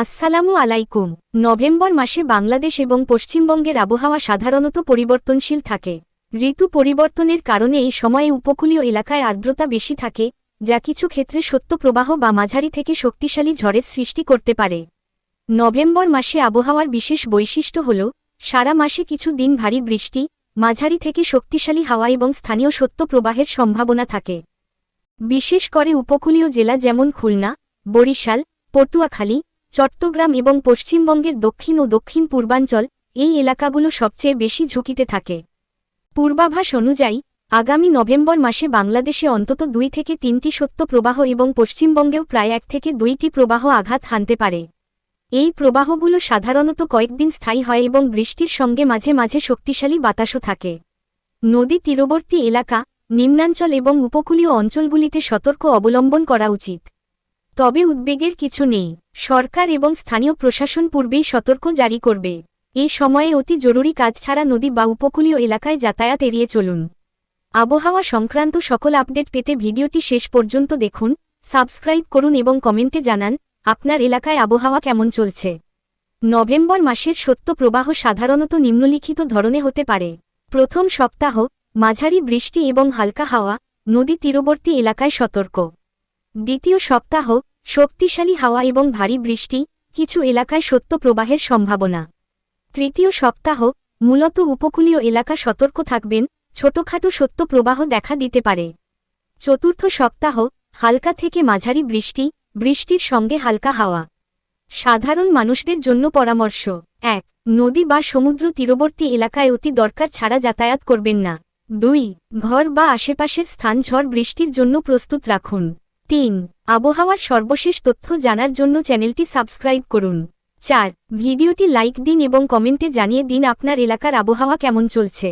আসসালামু আলাইকুম। নভেম্বর মাসে বাংলাদেশ এবং পশ্চিমবঙ্গের আবহাওয়া সাধারণত পরিবর্তনশীল থাকে। ঋতু পরিবর্তনের কারণে এই সময়ে উপকূলীয় এলাকায় আর্দ্রতা বেশি থাকে, যা কিছু ক্ষেত্রে সত্য প্রবাহ বা মাঝারি থেকে শক্তিশালী ঝড়ের সৃষ্টি করতে পারে। নভেম্বর মাসে আবহাওয়ার বিশেষ বৈশিষ্ট্য হল, সারা মাসে কিছু দিন ভারী বৃষ্টি, মাঝারি থেকে শক্তিশালী হাওয়া এবং স্থানীয় সত্য প্রবাহের সম্ভাবনা থাকে। বিশেষ করে উপকূলীয় জেলা যেমন খুলনা, বরিশাল, পটুয়াখালী চট্টগ্রাম এবং পশ্চিমবঙ্গের দক্ষিণ ও দক্ষিণ পূর্বাঞ্চল এই এলাকাগুলো সবচেয়ে বেশি ঝুঁকিতে থাকে। পূর্বাভাস অনুযায়ী, আগামী নভেম্বর মাসে বাংলাদেশে অন্তত দুই থেকে তিনটি সত্য প্রবাহ এবং পশ্চিমবঙ্গেও প্রায় এক থেকে দুইটি প্রবাহ আঘাত হানতে পারে। এই প্রবাহগুলো সাধারণত কয়েকদিন স্থায়ী হয় এবং বৃষ্টির সঙ্গে মাঝে মাঝে শক্তিশালী বাতাসও থাকে। নদী তীরবর্তী এলাকা, নিম্নাঞ্চল এবং উপকূলীয় অঞ্চলগুলিতে সতর্ক অবলম্বন করা উচিত। তবে উদ্বেগের কিছু নেই। সরকার এবং স্থানীয় প্রশাসন পূর্বেই সতর্ক জারি করবে। এই সময়ে অতি জরুরি কাজ ছাড়া নদী বা উপকূলীয় এলাকায় যাতায়াত এড়িয়ে চলুন। আবহাওয়া সংক্রান্ত সকল আপডেট পেতে ভিডিওটি শেষ পর্যন্ত দেখুন, সাবস্ক্রাইব করুন এবং কমেন্টে জানান, আপনার এলাকায় আবহাওয়া কেমন চলছে? নভেম্বর মাসের সত্য প্রবাহ সাধারণত নিম্নলিখিত ধরনে হতে পারে। প্রথম সপ্তাহ, মাঝারি বৃষ্টি এবং হালকা হাওয়া, নদী তীরবর্তী এলাকায় সতর্ক। দ্বিতীয় সপ্তাহ, শক্তিশালী হাওয়া এবং ভারী বৃষ্টি, কিছু এলাকায় সত্য প্রবাহের সম্ভাবনা। তৃতীয় সপ্তাহ, মূলত উপকূলীয় এলাকা সতর্ক থাকবেন, ছোটখাটো সত্য প্রবাহ দেখা দিতে পারে। চতুর্থ সপ্তাহ, হালকা থেকে মাঝারি বৃষ্টি, বৃষ্টির সঙ্গে হালকা হাওয়া। সাধারণ মানুষদের জন্য পরামর্শ, এক, নদী বা সমুদ্র তীরবর্তী এলাকায় অতি দরকার ছাড়া যাতায়াত করবেন না। দুই, ঘর বা আশেপাশের স্থান ঝড় বৃষ্টির জন্য প্রস্তুত রাখুন। তিন, আবহাওয়ার সর্বশেষ তথ্য জানার জন্য চ্যানেলটি সাবস্ক্রাইব করুন। চার, ভিডিওটি লাইক দিন এবং কমেন্টে জানিয়ে দিন আপনার এলাকার আবহাওয়া কেমন চলছে।